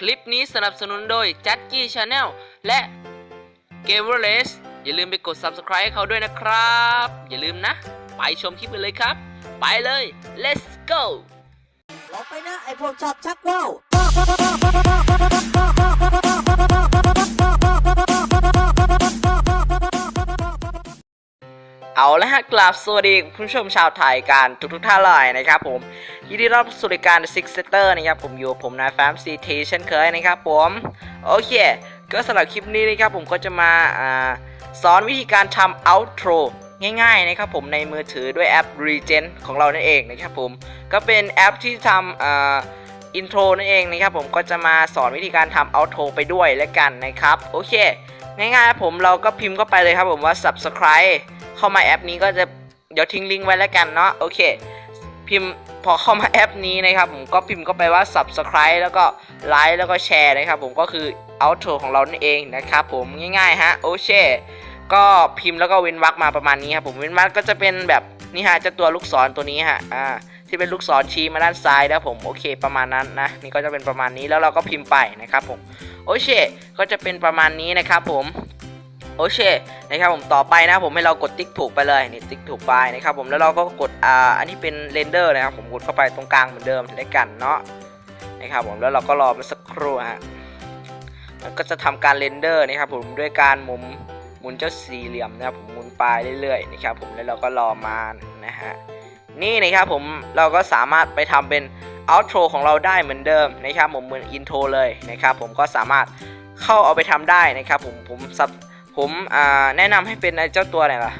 คลิปนี้สนับสนุนโดยจั c กี้ชาแนลและ g a m e r l e s อย่าลืมไปกด Subscribe ให้เขาด้วยนะครับ อย่าลืมนะ ไปชมคลิปกันเลยครับ ไปเลย let's go หลบไปนะ ไอพวกชอบชักว่าว กราบสวัสดีคุณผู้ชมชาวไทยกันทุกทุกๆท่านเลยนะครับผมยินดีรับสู่รายการ Six Setter นะครับผมอยู่ผมนายแฟมซีทีเช่นเคยนะครับผมโอเค ก็สำหรับคลิปนี้นะครับผมก็จะมาสอนวิธีการทำ outro ง่ายๆนะครับผมในมือถือด้วยแอป Regen ของเรานั่นเองนะครับผมก็เป็นแอปที่ทำอ่าอินโทรนั่นเองนะครับผมก็จะมาสอนวิธีการทำ outro ไปด้วยแล้วกันนะครับ โอเค ง่ายๆผมเราก็พิมพ์เข้าไปเลยครับผมว่า subscribe เข้ามาแอปนี้ก็จะเดี๋ยวทิ้งลิงก์ไว้แล้วกันเนาะโอเค พิมพ์พอเข้ามาแอปนี้นะครับผมก็พิมพ์เข้าไปว่า subscribe แล้วก็ไลค์แล้วก็แชร์นะครับผมก็คือ outro ของเรานั่นเองนะครับผมง่ายๆฮะโอเคก็พิมพ์แล้วก็เว้นวรรคมาประมาณนี้ครับผมเว้นวรรคก็จะเป็นแบบนี่ฮะจ้าตัวลูกศรตัวนี้ฮะอ่าที่เป็นลูกศรชี้มาด้านซ้ายนะผมโอเคประมาณนั้นนะนี่ก็จะเป็นประมาณนี้แล้วเราก็พิมพ์ไปนะครับผมโอเคก็จะเป็นประมาณนี้นะครับผม โอเคนะครับผมต่อไปนะผมให้เรากดติ๊กถูกไปเลยนี่ติ๊กถูกไปนะครับผมแล้วเราก็กดอ่าอันนี้เป็นเรนเดอร์นะครับผมกดเข้าไปตรงกลางเหมือนเดิมแล้วกันเนาะนะครับผมแล้วเราก็รอมันสักครู่ฮะมันก็จะทำการเรนเดอร์นะครับผมด้วยการหมุนหมุนเจ้าสี่เหลี่ยมนะครับผมหมุนไปเรื่อยๆนะครับผมแล้วเราก็รอมานะฮะนี่นะครับผมเราก็สามารถไปทำเป็น outro ของเราได้เหมือนเดิมนะครับผมเหมือน intro เลยนะครับผมก็สามารถเข้าเอาไปทำได้นะครับผมผมซับ ผมอ่าแนะนำให้เป็นไอ้เจ้าตัวไหนล่ะ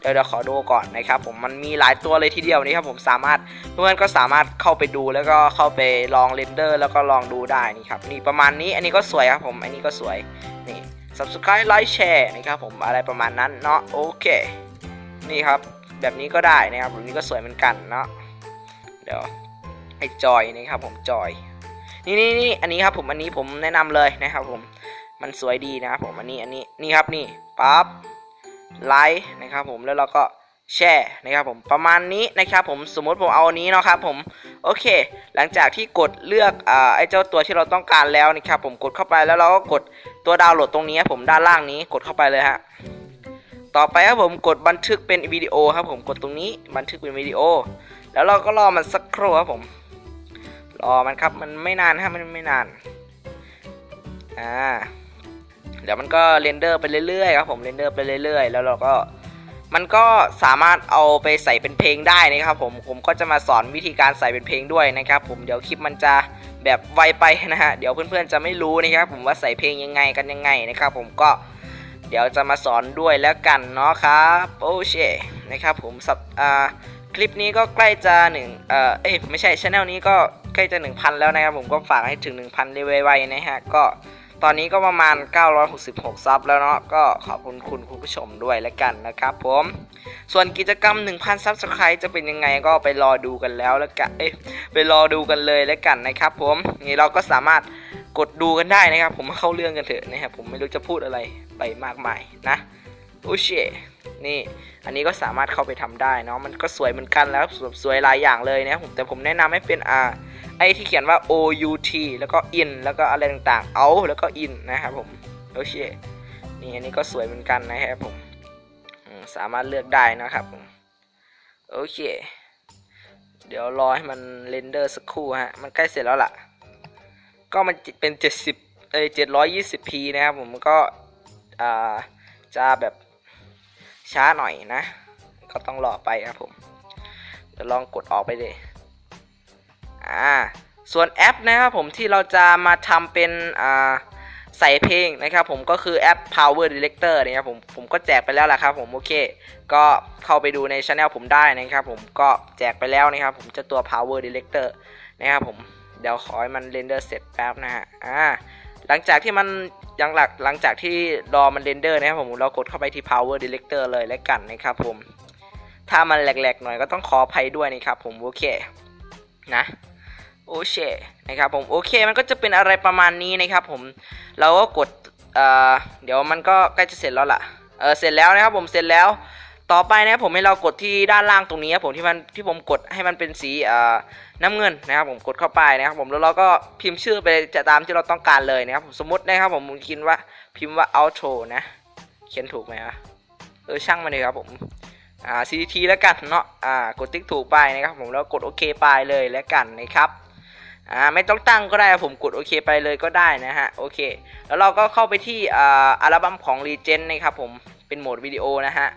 เดี๋ยวเดี๋ยวขอดูก่อนนะครับผมมันมีหลายตัวเลยทีเดียวนี่ครับผมสามารถเพื่อนก็สามารถเข้าไปดูแล้วก็เข้าไปลองเรนเดอร์ แล้วก็ลองดูได้นี่ครับนี่ประมาณนี้อันนี้ก็สวยครับผมอันนี้ก็สวยนี่ subscribe like share นะครับผมอะไรประมาณนั้นเนาะโอเค นี่ครับแบบนี้ก็ได้นะครับแบบนี้ก็สวยเหมือนกันเนาะเดี๋ยวไอ้จอยนะครับผมจอยนี่นี่นี่อันนี้ครับผมอันนี้ผมแนะนำเลยนะครับผม มันสวยดีนะครับผมอันนี้อันนี้นี่ครับนี่ปั๊บไลค์นะครับผมแล้วเราก็แชร์นะครับผมประมาณนี้นะครับผมสมมติผมเอาอันนี้เนาะครับผมโอเค หลังจากที่กดเลือกอ่าไอ้เจ้าตัวที่เราต้องการแล้วนะครับผมกดเข้าไปแล้วเราก็กดตัวดาวน์โหลดตรงนี้ผมด้านล่างนี้กดเข้าไปเลยฮะต่อไปครับผมกดบันทึกเป็นวิดีโอครับผมกดตรงนี้บันทึกเป็นวิดีโอ แล้วเราก็รอมันสักครู่ครับผมรอมันครับมันไม่นานฮะมันไม่นานอ่า ดี๋ยวมันก็เรนเดอร์ไปเรื่อยๆครับผมเรนเดอร์ไปเรื่อยๆ แล้วเราก็มันก็สามารถเอาไปใส่เป็นเพลงได้นะครับผมผมก็จะมาสอนวิธีการใส่เป็นเพลงด้วยนะครับผมเดี๋ยวคลิปมันจะแบบไวไปนะฮะเดี๋ยวเพื่อนๆจะไม่รู้นะครับผมว่าใส่เพลงยังไงกันยังไงนะครับผมก็เดี๋ยวจะมาสอนด้วยแล้วกันเนาะครับโอเคนะครับผมสับอ่าคลิปนี้ก็ใกล้จะหนึ่งเอ่อเอ้ยไม่ใช่ช anel นี้ก็ใกล้จะ 1,000 แล้วนะครับผมก็ฝากให้ถึง 1,000ได้ไวๆนะฮะก็ ตอนนี้ก็ประมาณ 966 ซับแล้วเนาะก็ขอบคุณคุณคุณผู้ชมด้วยแล้วกันนะครับผม ส่วนกิจกรรม 1,000 ซับสไครต์จะเป็นยังไงก็ไปรอดูกันแล้วแล้วกันเอ้ยไปรอดูกันเลยแล้วกันนะครับผมนี่เราก็สามารถกดดูกันได้นะครับ ผมเข้าเรื่องกันเถอะนะครับผมไม่รู้จะพูดอะไรไปมากมายนะโอเค นี่อันนี้ก็สามารถเข้าไปทำได้เนาะมันก็สวยเหมือนกันแล้วสวยสวยหลายอย่างเลยนะผมแต่ผมแนะนำให้เป็นอ่าไอที่เขียนว่า O U T แล้วก็ in แล้วก็อะไรต่างๆเอาแล้วก็ in นะครับผมโอเคนี่อันนี้ก็สวยเหมือนกันนะครับผมอืมสามารถเลือกได้นะครับผมโอเค เดี๋ยวรอให้มันเรนเดอร์สักครู่ฮะมันใกล้เสร็จแล้วล่ะ ก็มันเป็น 70เอ้ย 720p นะครับผมก็อ่าจะแบบ ช้าหน่อยนะ ก็ต้องรอไปครับผมเดี๋ยวลองกดออกไปเลยอ่าส่วนแอปนะครับผมที่เราจะมาทำเป็นอ่าใส่เพลงนะครับผมก็คือแอป Power Director นะครับผมผมก็แจกไปแล้วแหละครับผมโอเค ก็เข้าไปดูในช anel ผมได้นะครับผมก็แจกไปแล้วนะครับผมจะตัว Power Director นะครับผมเดี๋ยวขอให้มันเรนเดอร์เสร็จแป๊บนะฮะอ่า หลังจากที่มันยังหลักหลังจากที่รอมันเรนเดอร์นะครับผมเรากดเข้าไปที่ Power Director เลยแล้วกันนะครับผม ถ้ามันแหลกๆหน่อยก็ต้องขออภัยด้วยนะครับผมโอเคนะโอเคนะครับผมโอเคมันก็จะเป็นอะไรประมาณนี้นะครับผมเราก็กดเอ่อเดี๋ยวมันก็ใกล้จะเสร็จแล้วล่ะเออเสร็จแล้วนะครับผมเสร็จแล้ว ต่อไปนะครับผมให้เรากดที่ด้านล่างตรงนี้ครับผมที่มันที่ผมกดให้มันเป็นสีน้ำเงินนะครับผมกดเข้าไปนะครับผมแล้วเราก็พิมพ์ชื่อไปจะตามที่เราต้องการเลยนะครับผมสมมตินะครับผมผมคิดว่าพิมพ์ว่า outro นะเขียนถูกไหมวะเออช่างมันเลยครับผมอ่า CT แล้วกันเนาะอ่ากดติ๊กถูกไปนะครับผมแล้วกดโอเคไปเลยแล้วกันนะครับอ่าไม่ต้องตั้งก็ได้ผมกดโอเคไปเลยก็ได้นะฮะโอเค แล้วเราก็เข้าไปที่อ่าอัลบั้มของ Legend นะครับผมเป็นโหมดวิดีโอนะฮะ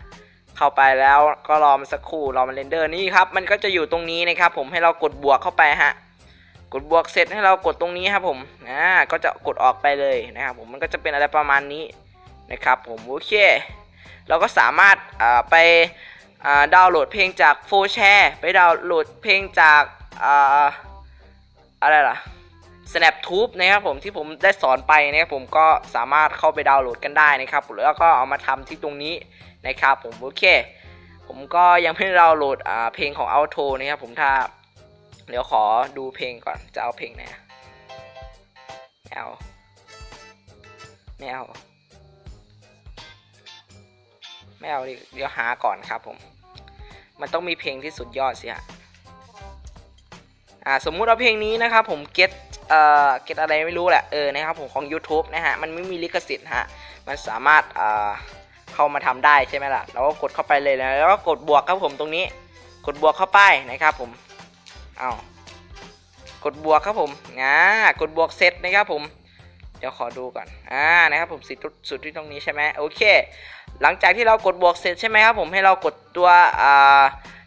เข้าไปแล้วก็รอมันสักครู่รอมันเรนเดอร์นี่ครับมันก็จะอยู่ตรงนี้นะครับ ผมให้เรากดบวกเข้าไปฮะกดบวกเสร็จให้เรากดตรงนี้ครับผมอ่าก็จะกดออกไปเลยนะครับ ผมมันก็จะเป็นอะไรประมาณนี้นะครับ ผมโอเค เราก็สามารถอ่าไปอ่าดาวน์โหลดเพลงจากโฟแชร์ไปดาวน์โหลดเพลงจากอ่าอะไรล่ะ SnapTube นะครับผมที่ผมได้สอนไปนะครับผมก็สามารถเข้าไปดาวน์โหลดกันได้นะครับแล้วก็เอามาทำที่ตรงนี้นะครับผมโอเค ผมก็ยังไม่ดาวน์โหลดอ่าเพลงของ Auto นะครับผมถ้าเดี๋ยวขอดูเพลงก่อนจะเอาเพลงไหนไม่เอาไม่เอาไม่เอาเดี๋ยวหาก่อนครับผม มันต้องมีเพลงที่สุดยอดสิฮะอ่าสมมุติเอาเพลงนี้นะครับผม get เอ่อ get อะไรไม่รู้แหละเออนะครับผมของ YouTube นะฮะมันไม่มีลิขสิทธิ์ฮะมันสามารถอ่าเข้ามาทำได้ใช่ไหมล่ะเราก็กดเข้าไปเลยนะแล้วก็กดบวกครับผมตรงนี้ กดบวกเข้าไปนะครับผมเอากดบวกครับผมอ่ากดบวกเสร็จนะครับผมเดี๋ยวขอดูก่อนอ่านะครับผมสิดสุดที่ตรงนี้ใช่ไหมโอเค หลังจากที่เรากดบวกเสร็จใช่ไหมครับผมให้เรากดตัวอ่า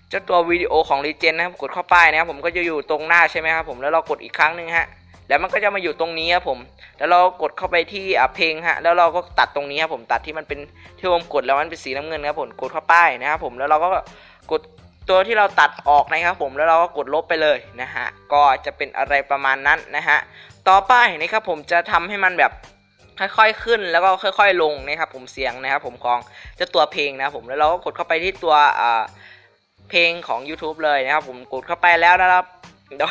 เจ้าตัววิดีโอของ Legend นะครับกดเข้าไปนะครับผมก็จะอยู่ตรงหน้าใช่ไหมครับผมแล้วเรากดอีกครั้งหนึ่งฮะ แล้วมันก็จะมาอยู่ตรงนี้ครับผม แล้วเรากดเข้าไปที่เพลงฮะ แล้วเราก็ตัดตรงนี้ครับผม ตัดที่มันเป็นที่ผมกดแล้วมันเป็นสีน้ำเงินครับผม กดเข้าไปนะครับผม แล้วเราก็กดตัวที่เราตัดออกนะครับผม แล้วเราก็กดลบไปเลยนะฮะ ก็จะเป็นอะไรประมาณนั้นนะฮะ ต่อไปนะครับผมจะทำให้มันแบบค่อยๆขึ้นแล้วก็ค่อย ๆ ลงนะครับผมเสียงนะครับผมของเจ้าตัวเพลงนะครับผมแล้วเราก็กดเข้าไปที่ตัวเพลงของ YouTube เลยนะครับผมกดเข้าไปแล้วนะครับเดี๋ย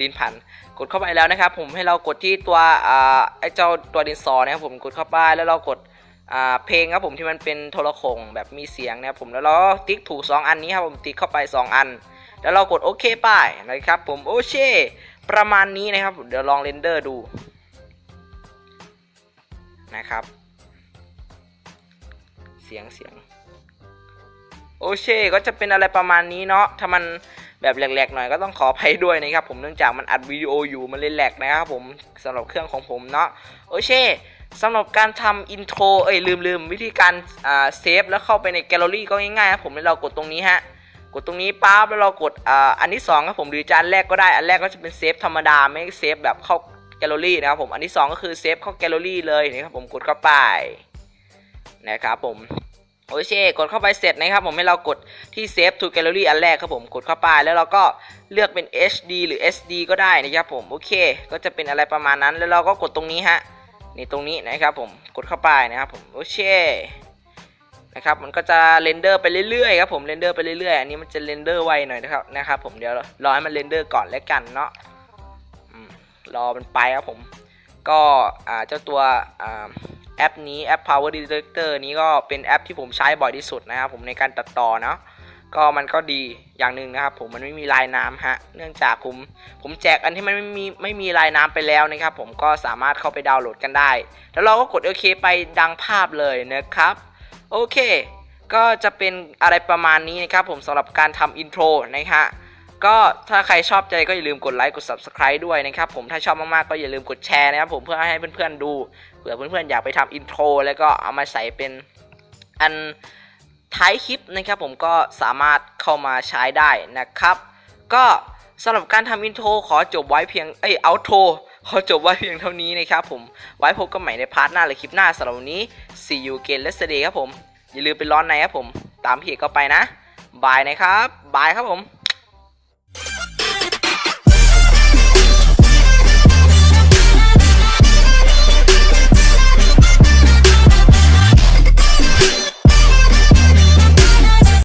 ลิ้นพัน กดเข้าไปแล้วนะครับ ผมให้เรากดที่ตัวอ่าไอ้เจ้าตัวดินสอนะครับผมกดเข้าไปแล้วเรากดอ่าเพลงครับผมที่มันเป็นโทรโขงแบบมีเสียงนะครับผมแล้วเราติ๊กถูก 2 อันนี้ครับผมติ๊กเข้าไป 2 อัน แล้วเรากดโอเคไปนะครับ ผมโอเคประมาณนี้นะครับเดี๋ยวลองเรนเดอร์ดูนะครับ เสียงเสียงโอเคก็จะเป็นอะไรประมาณนี้เนาะถ้ามัน แบบแหลกๆหน่อยก็ต้องขออภัยด้วยนะครับผมเนื่องจากมันอัดวิดีโออยู่มันเลยแหลกนะครับผมสำหรับเครื่องของผมเนาะโอเคสำหรับการทำอินโทรเอ้ยลืมลืมวิธีการอ่าเซฟแล้วเข้าไปในแกลเลอรี่ก็ง่ายๆครับผมให้เรากดตรงนี้ฮะกดตรงนี้ปั๊บแล้วเรากดอ่าอันที่สองครับผมหรือจานแรกก็ได้อันแรกก็จะเป็นเซฟธรรมดาไม่เซฟแบบเข้าแกลเลอรี่นะครับผมอันที่สองก็คือเซฟเข้าแกลเลอรี่เลยนะครับผมกดเข้าไปนะครับผม โอเคกดเข้าไปเสร็จนะครับผมให้เรากดที่ Save to Gallery อันแรกครับผมกดเข้าไปแล้วเราก็เลือกเป็น HD หรือ SD ก็ได้นะครับผมโอเค ก็จะเป็นอะไรประมาณนั้น แล้วเราก็กดตรงนี้ฮะนี่ตรงนี้นะครับผมกดเข้าไปนะครับผมโอเคนะครับมันก็จะเรนเดอร์ไปเรื่อยๆครับผมเรนเดอร์ไปเรื่อยๆอันนี้มันจะเรนเดอร์ไวหน่อยนะครับนะครับผมเดี๋ยวรอให้มันเรนเดอร์ก่อนแล้วกันเนาะรอมันไปครับผม ก็อ่าเจ้าตัวอ่า แอปนี้แอป Power Director นี้ก็เป็นแอปที่ผมใช้บ่อยที่สุดนะครับผมในการตัดต่อเนาะก็มันก็ดีอย่างหนึ่งนะครับ ผมมันไม่มีลายน้ำฮะเนื่องจากผมผมแจกอันที่มันไม่มีไม่มีลายน้ำไปแล้วนะครับ ผมก็สามารถเข้าไปดาวน์โหลดกันได้ แล้วเราก็กดโอเคไปดังภาพเลยนะครับโอเค ก็จะเป็นอะไรประมาณนี้นะครับ ผมสำหรับการทำอินโทรนะฮะ ก็ถ้าใครชอบใจก็อย่าลืมกดไลค์กด Subscribe ด้วยนะครับผมถ้าชอบมากๆก็อย่าลืมกดแชร์นะครับผมเพื่อให้เพื่อนๆดูเผื่อเพื่อนๆอยากไปทำอินโทรแล้วก็เอามาใส่เป็นอันท้ายคลิปนะครับผมก็สามารถเข้ามาใช้ได้นะครับ ก็สำหรับการทำอินโทรขอจบไว้เพียงเอ้ยเอาโทรขอจบไว้เพียงเท่านี้นะครับผมไว้พบกันใหม่ในพาร์ทหน้าหรือคลิปหน้าสำหรับวันนี้ see you again let's day ครับผม อย่าลืมไปร้อนในครับผม ตามพี่เอกเข้าไปนะบายนะครับบายครับผม